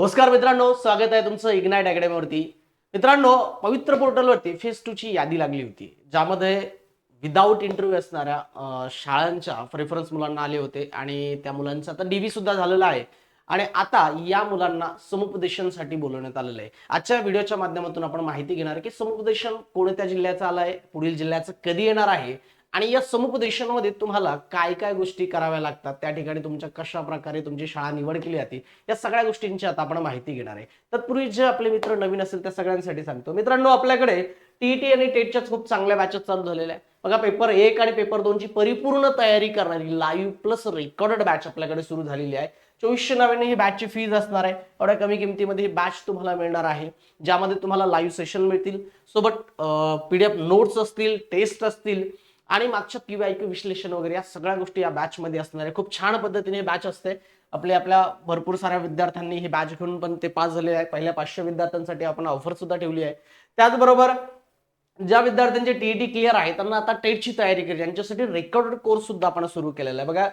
नमस्कार मित्रांनो स्वागत आहे तुमचं इग्नाइट अकॅडमीवरती मित्रांनो पवित्र पोर्टलवरती फेस टू ची यादी लागली होती ज्यामध्ये विदाऊट इंटरव्ह्यू असणाऱ्या शाळांच्या प्रेफरन्स मुलांना आले होते आणि त्या मुलांचा आता डीबी सुद्धा झालेला आहे. आणि आता या मुलांना समुपदेशनसाठी बोलवण्यात आलेलं आहे. आजच्या व्हिडिओच्या माध्यमातून आपण माहिती घेणार की समुपदेशन कोणत्या जिल्ह्याचं आलं आहे पुढील जिल्ह्याचं कधी येणार आहे आणि या समुपदेशनामध्ये तुम्हाला काय काय गोष्टी कराव्या लागतात त्या ठिकाणी तुमच्या कशा प्रकारे तुमची शाळा निवड केली जाते या सगळ्या गोष्टींची आता आपण माहिती घेणार आहे. तत्पूर्वी जे आपले मित्र नवीन असेल त्या सगळ्यांसाठी सांगतो. मित्रांनो आपल्याकडे टीईटी आणि टेटच्या खूप चांगल्या बॅचेस चालू झालेल्या आहे बघा पेपर एक आणि पेपर दोनची परिपूर्ण तयारी करणारी लाईव्ह प्लस रेकॉर्डेड बॅच आपल्याकडे सुरू झालेली आहे. चोवीसशे नव्याने ही बॅचची फीज असणार आहे. एवढ्या कमी किमतीमध्ये ही बॅच तुम्हाला मिळणार आहे ज्यामध्ये तुम्हाला लाईव्ह सेशन मिळतील. सोबत पीडीएफ नोट्स असतील टेस्ट असतील. आणि मागच्या पी वाय क्यू विश्लेषण वगैरे या सगळ्या गोष्टी या बॅच मध्ये असणार आहे. खूप छान पद्धतीने बॅच असते. आपले आपल्या भरपूर साऱ्या विद्यार्थ्यांनी ही बॅच घेऊन पण ते पास झालेले आहे. पहिल्या पाचशे विद्यार्थ्यांसाठी आपण ऑफर सुद्धा ठेवली आहे. त्याचबरोबर ज्या विद्यार्थ्यांचे टीईटी क्लिअर आहे त्यांना आता टेटची तयारी करायची यांच्यासाठी रेकॉर्डेड कोर्स सुद्धा आपण सुरू केलेला आहे. बघा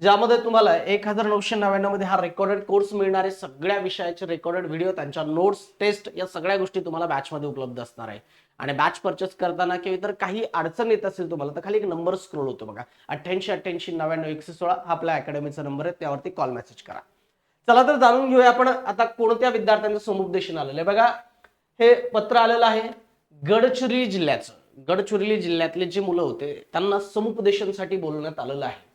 ज्यामध्ये तुम्हाला एक हजार नऊशे नव्याण्णवमध्ये हा रेकॉर्डेड कोर्स मिळणार आहे सगळ्या विषयाचे रेकॉर्डेड व्हिडिओ त्यांच्या नोट्स टेस्ट या सगळ्या गोष्टी तुम्हाला बॅच मध्ये उपलब्ध असणार आहे. आणि बॅच परचेस करताना किंवा इतर काही अडचण येत असेल तुम्हाला तर खाली एक नंबर स्क्रोल होतो बघा. अठ्ठ्याऐंशी अठ्ठ्याऐंशी नव्याण्णव एकशे सोळा हा आपल्या अकॅडमीचा नंबर आहे त्यावरती कॉल मेसेज करा. चला तर जाणून घेऊया आपण आता कोणत्या विद्यार्थ्यांचं समुपदेशन आलेलं आहे. बघा हे पत्र आलेलं आहे गडचिरोली जिल्ह्याचं. गडचिरोली जिल्ह्यातले जे मुलं होते त्यांना समुपदेशनसाठी बोलवण्यात आलेलं आहे.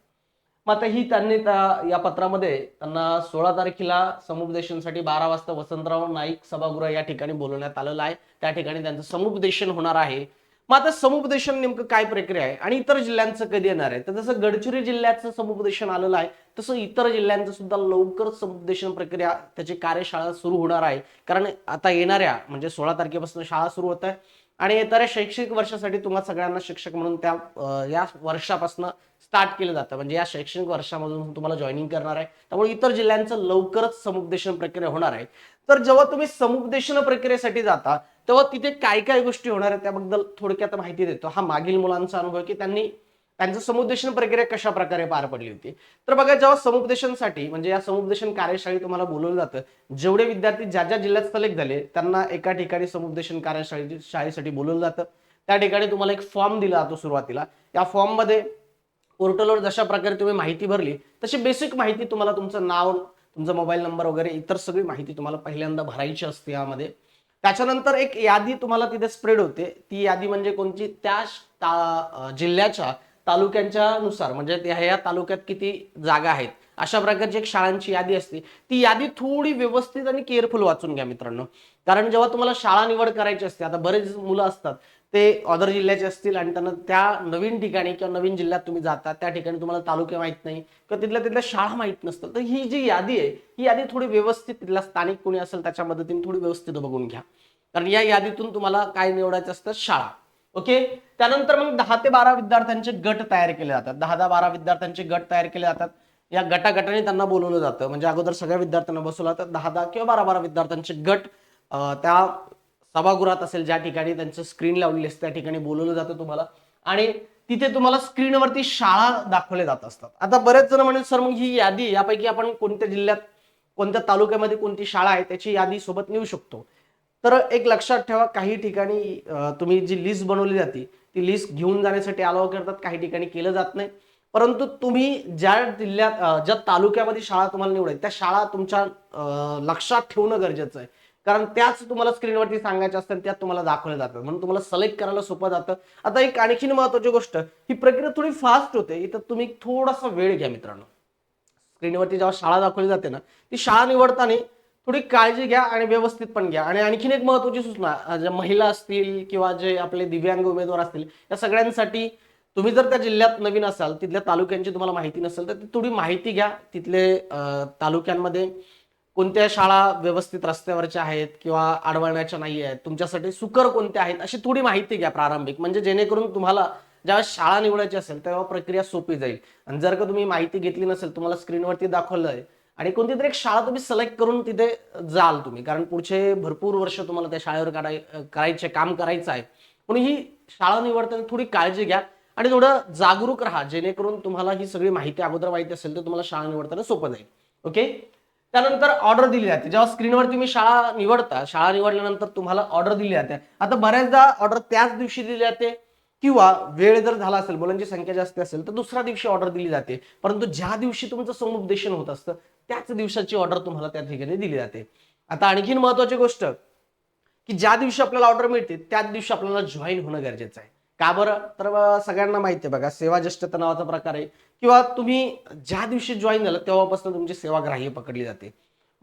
मग आता ही त्यांनी त्या- या पत्रामध्ये त्यांना सोळा तारखेला समुपदेशनसाठी बारा वाजता वसंतराव नाईक सभागृह या ठिकाणी बोलवण्यात आलेलं आहे. त्या ठिकाणी त्यांचं समुपदेशन होणार आहे. मग आता समुपदेशन नेमकं काय प्रक्रिया आहे? आणि इतर जिल्ह्यांचं कधी येणार आहे? तर जसं गडचिरोली जिल्ह्याचं समुपदेशन आलेलं आहे तसं इतर जिल्ह्यांचं सुद्धा लवकरच समुपदेशन प्रक्रिया त्याची कार्यशाळा सुरू होणार आहे. कारण आता येणाऱ्या म्हणजे सोळा तारखेपासून शाळा सुरू होत आहे. आणि येणाऱ्या शैक्षणिक वर्षासाठी तुम्हाला सगळ्यांना शिक्षक म्हणून त्या या वर्षापासून स्टार्ट केलं जातं. म्हणजे या शैक्षणिक वर्षामधून तुम्हाला जॉईनिंग करणार आहे. त्यामुळे इतर जिल्ह्यांचं लवकरच समुपदेशन प्रक्रिया होणार आहे. तर जेव्हा तुम्ही समुपदेशन प्रक्रियेसाठी जाता तेव्हा तिथे काय काय गोष्टी होणार आहेत त्याबद्दल थोडक्यात माहिती देतो. हा मागील मुलांचा अनुभव आहे की त्यांनी त्यांचं समुपदेशन प्रक्रिया कशा प्रकारे पार पडली होती? तर बघा जेव्हा समुपदेशनसाठी म्हणजे या समुपदेशन कार्यशाळेत तुम्हाला बोलवलं जातं जेवढे विद्यार्थी ज्या ज्या जिल्ह्यात सिलेक्ट झाले त्यांना एका ठिकाणी समुपदेशन कार्यशाळेची शाळेसाठी बोलवलं जातं. त्या ठिकाणी तुम्हाला एक फॉर्म दिला जातो सुरुवातीला. या फॉर्ममध्ये पोर्टलवर जशा प्रकारे तुम्ही माहिती भरली तशी बेसिक माहिती तुम्हाला तुमचं नाव तुमचा मोबाईल नंबर वगैरे इतर सगळी माहिती तुम्हाला पहिल्यांदा भरायची असते यामध्ये. त्याच्यानंतर एक यादी तुम्हाला तिथे स्प्रेड होते. ती यादी म्हणजे कोणती? त्या जिल्ह्याच्या तालुक्यांच्या नुसार म्हणजे त्या ह्या तालुक्यात किती जागा आहेत अशा प्रकारची एक शाळांची यादी असते. ती यादी थोडी व्यवस्थित आणि केअरफुल वाचून घ्या मित्रांनो. कारण जेव्हा तुम्हाला शाळा निवड करायची असते आता बरेच मुलं असतात ते अदर जिल्ह्याचे असतील आणि त्यांना त्या नवीन ठिकाणी किंवा नवीन जिल्ह्यात तुम्ही जाता त्या ठिकाणी तुम्हाला तालुके माहीत नाही किंवा तिथल्या तिथल्या शाळा माहीत नसतात. तर ही जी यादी आहे ही यादी थोडी व्यवस्थित तिथला स्थानिक कोणी असेल त्याच्या मदतीने थोडी व्यवस्थित बघून घ्या. कारण या यादीतून तुम्हाला काय निवडायचं असतं? शाळा. ओके? त्यानंतर मग दहा ते बारा विद्यार्थ्यांचे गट तयार केले जातात. दहा दहा बारा विद्यार्थ्यांचे गट तयार केले जातात. या गटागटाने त्यांना बोलवलं जातं. म्हणजे अगोदर सगळ्या विद्यार्थ्यांना बसवलं जातं. दहा दहा किंवा बारा बारा विद्यार्थ्यांचे गट त्या सभागृहात असेल ज्या ठिकाणी त्यांचं स्क्रीन लावलेली असते त्या ठिकाणी बोलवलं जातं तुम्हाला. आणि तिथे तुम्हाला स्क्रीनवरती शाळा दाखवल्या जात असतात. आता बरेच जण म्हणेल सर मग ही यादी यापैकी आपण कोणत्या जिल्ह्यात कोणत्या तालुक्यामध्ये कोणती शाळा आहे त्याची यादी सोबत नेऊ शकतो. तर एक लक्षात ठेवा काही ठिकाणी तुम्ही जी लिस्ट बनवली जाते ती लिस्ट घेऊन जाण्यासाठी अलाव करतात काही ठिकाणी केलं जात नाही. परंतु तुम्ही ज्या जिल्ह्यात ज्या तालुक्यामध्ये शाळा तुम्हाला निवडायची त्या शाळा तुमच्या लक्षात ठेवणं गरजेचं आहे. कारण त्याच तुम्हाला स्क्रीनवरती सांगायच्या असतात त्यात तुम्हाला दाखवल्या जातात म्हणून तुम्हाला सिलेक्ट करायला सोपं जातं. आता एक आणखीन महत्वाची गोष्ट ही प्रक्रिया थोडी फास्ट होते. इथं तुम्ही थोडासा वेळ घ्या मित्रांनो. स्क्रीनवरती जेव्हा शाळा दाखवली जाते ना ती शाळा निवडताना थोडी काळजी घ्या आणि व्यवस्थित पण घ्या. आणि आणखीन एक महत्वाची सूचना ज्या महिला असतील किंवा जे आपले दिव्यांग उमेदवार असतील या सगळ्यांसाठी तुम्ही जर त्या जिल्ह्यात नवीन असाल तिथल्या तालुक्यांची तुम्हाला माहिती नसेल तर ती थोडी माहिती घ्या. तिथले तालुक्यांमध्ये कोणत्या शाळा व्यवस्थित रस्त्यावरच्या आहेत किंवा अडवण्याच्या नाही आहेत तुमच्यासाठी सुकर कोणत्या आहेत अशी थोडी माहिती घ्या प्रारंभिक. म्हणजे जेणेकरून तुम्हाला ज्यावेळेस शाळा निवडायची असेल तेव्हा प्रक्रिया सोपी जाईल. आणि जर का तुम्ही माहिती घेतली नसेल तुम्हाला स्क्रीनवरती दाखवलं आहे आणि कोणती तरी एक शाळा तुम्ही सिलेक्ट करून तिथे जाल तुम्ही. कारण पुढचे भरपूर वर्ष तुम्हाला त्या शाळेवर काढाय करायचे काम करायचं आहे. म्हणून ही शाळा निवडताना थोडी काळजी घ्या आणि थोडं जागरूक राहा. जेणेकरून तुम्हाला ही सगळी माहिती अगोदर माहिती असेल तर तुम्हाला शाळा निवडताना सोपं जाईल. ओके? त्यानंतर ऑर्डर दिली जाते. जेव्हा स्क्रीनवर तुम्ही शाळा निवडता शाळा निवडल्यानंतर तुम्हाला ऑर्डर दिली जाते. आता बऱ्याचदा ऑर्डर त्याच दिवशी दिली जाते किंवा वेळ जर झाला असेल मुलांची संख्या जास्त असेल तर दुसऱ्या दिवशी ऑर्डर दिली जाते. परंतु ज्या दिवशी तुमचं समुपदेशन होत असतं त्याच दिवसाची ऑर्डर तुम्हाला त्या ठिकाणी दिली जाते. आता आणखीन महत्वाची गोष्ट की ज्या दिवशी आपल्याला ऑर्डर मिळते त्याच दिवशी आपल्याला जॉईन होणं गरजेचं आहे. का बरं? तर सगळ्यांना माहिती आहे बघा सेवा ज्येष्ठता नावाचा प्रकार आहे. किंवा तुम्ही ज्या दिवशी जॉईन झालं तेव्हापासून तुमची सेवाग्राह्य पकडली जाते.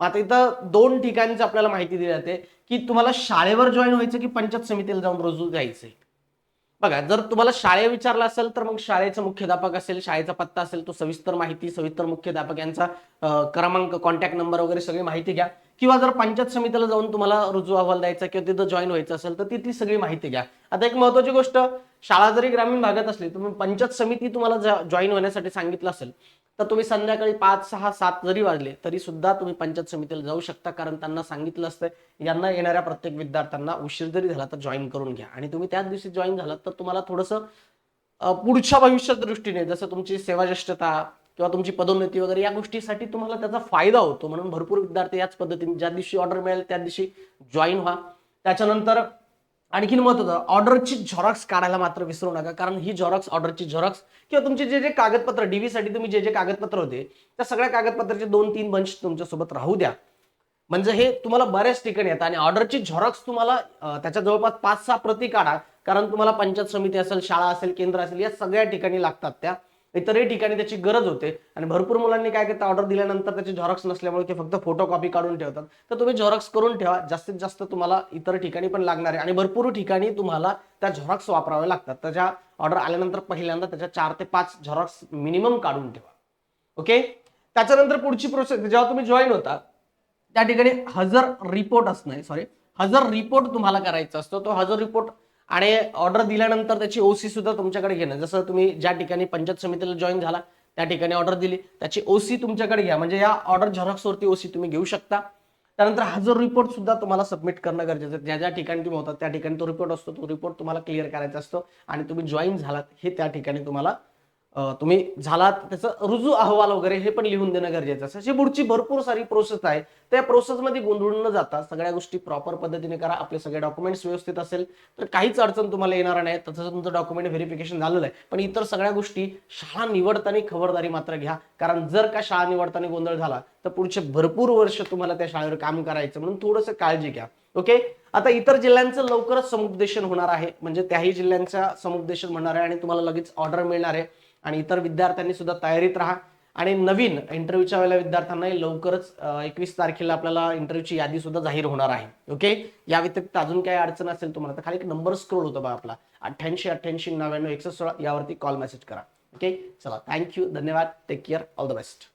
मग आता इथं दोन ठिकाणची आपल्याला माहिती दिली जाते की तुम्हाला शाळेवर जॉईन व्हायचं की पंचायत समितीला जाऊन रुजू आहे बघा जर तुम्हाला शाळे विचारलं असेल तर मग शाळेचा मुख्याध्यापक असेल शाळेचा पत्ता असेल तो सविस्तर माहिती सविस्तर मुख्याध्यापक यांचा क्रमांक कॉन्टॅक्ट नंबर वगैरे सगळी माहिती घ्या. किंवा जर पंचायत समितीला जाऊन तुम्हाला रुजू अहवाल द्यायचा किंवा तिथं जॉईन व्हायचं असेल तर तिथली सगळी माहिती घ्या. आता एक महत्वाची गोष्ट शाळा जरी ग्रामीण भागात असली तर पंचायत समिती तुम्हाला जॉईन होण्यासाठी सांगितलं असेल तर तुम्ही संध्याकाळी पाच सहा सात जरी वाजले तरी सुद्धा तुम्ही पंचायत समितीला जाऊ शकता कारण त्यांना सांगितलं असतं यांना येणाऱ्या प्रत्येक विद्यार्थ्यांना उशीर जरी झाला तर जॉईन करून घ्या. आणि तुम्ही त्याच दिवशी जॉईन झालात तर तुम्हाला थोडंसं पुढच्या भविष्याच्या दृष्टीने जसं तुमची सेवाज्येष्ठता किंवा तुमची पदोन्नती वगैरे या गोष्टीसाठी तुम्हाला त्याचा फायदा होतो. म्हणून भरपूर विद्यार्थी याच पद्धतीने ज्या दिवशी ऑर्डर मिळेल त्या दिवशी जॉईन व्हा. त्याच्यानंतर आणखीन मत होतं ऑर्डरची झेरॉक्स काढायला मात्र विसरू नका कारण ही झेरॉक्स ऑर्डरची झेरॉक्स किंवा तुमचे जे जे कागदपत्र डीव्ही साठी तुम्ही जे जे कागदपत्र होते त्या सगळ्या कागदपत्राचे दोन तीन बंच तुमच्यासोबत राहू द्या. म्हणजे हे तुम्हाला बऱ्याच ठिकाणी येतं आणि ऑर्डरची झेरॉक्स तुम्हाला त्याच्या जवळपास पाच सहा प्रती काढा कारण तुम्हाला पंचायत समिती असेल शाळा असेल केंद्र असेल या सगळ्या ठिकाणी लागतात त्या. इतरही ठिकाणी त्याची गरज होते. आणि भरपूर मुलांनी काय करतात ऑर्डर दिल्यानंतर त्याचे झेरॉक्स नसल्यामुळे ते फक्त फोटो कॉपी काढून ठेवतात. तर तुम्ही झेरॉक्स करून ठेवा. जास्तीत जास्त तुम्हाला इतर ठिकाणी पण लागणार आहे आणि भरपूर ठिकाणी तुम्हाला त्या झेरॉक्स वापराव्या लागतात. त्याच्या ऑर्डर आल्यानंतर पहिल्यांदा त्याच्या चार ते पाच झेरॉक्स मिनिमम काढून ठेवा. ओके त्याच्यानंतर पुढची प्रोसेस जेव्हा तुम्ही जॉईन होता त्या ठिकाणी हजर रिपोर्ट असणं सॉरी हजर रिपोर्ट तुम्हाला करायचा असतो. तो हजर रिपोर्ट आणि ऑर्डर दिल्यानंतर त्याची ओसी सुद्धा तुमच्याकडे घेणं. जसं तुम्ही ज्या ठिकाणी पंचायत समितीला जॉईन झाला त्या ठिकाणी ऑर्डर दिली. त्याची ओसी तुमच्याकडे घ्या. म्हणजे या ऑर्डर झेरॉक्सवरती ओसी तुम्ही घेऊ शकता. त्यानंतर हजर रिपोर्ट सुद्धा तुम्हाला सबमिट करणं गरजेचं आहे. ज्या ज्या ठिकाणी तुम्ही होतात त्या ठिकाणी तो रिपोर्ट असतो. तो रिपोर्ट तुम्हाला क्लिअर करायचा असतो आणि तुम्ही जॉईन झालात हे त्या ठिकाणी तुम्हाला तुम्ही झालात त्याचं रुजू अहवाल वगैरे हे पण लिहून देणं गरजेचं असं अशी पुढची भरपूर सारी प्रोसेस आहे. त्या प्रोसेसमध्ये गोंधळून न जाता सगळ्या गोष्टी प्रॉपर पद्धतीने करा. आपले सगळे डॉक्युमेंट्स व्यवस्थित असेल तर काहीच अडचण तुम्हाला येणार नाही. तसं तुमचं डॉक्युमेंट व्हेरिफिकेशन झालेलं आहे पण इतर सगळ्या गोष्टी शाळा निवडताना खबरदारी मात्र घ्या. कारण जर का शाळा निवडताना गोंधळ झाला तर पुढचे भरपूर वर्ष तुम्हाला त्या शाळेवर काम करायचं म्हणून थोडंसं काळजी घ्या. ओके आता इतर जिल्ह्यांचं लवकरच समुपदेशन होणार आहे. म्हणजे त्याही जिल्ह्यांचं समुपदेशन होणार आहे आणि तुम्हाला लगेच ऑर्डर मिळणार आहे. आणि इतर विद्यार्थ्यांनी सुद्धा तयारीत राहा. आणि नवीन इंटरव्ह्यूच्या वेळेला विद्यार्थ्यांनाही लवकरच एकवीस तारखेला आपल्याला इंटरव्ह्यूची यादी सुद्धा जाहीर होणार आहे. ओके या व्यतिरिक्त अजून काही अडचण असेल तुम्हाला तर खाली एक नंबर स्क्रोल होतो बघा आपला. अठ्ठ्याऐंशी अठ्ठ्याऐंशी नव्याण्णव एकशे सोळा यावरती कॉल मेसेज करा. ओके चला थँक्यू धन्यवाद take care all the best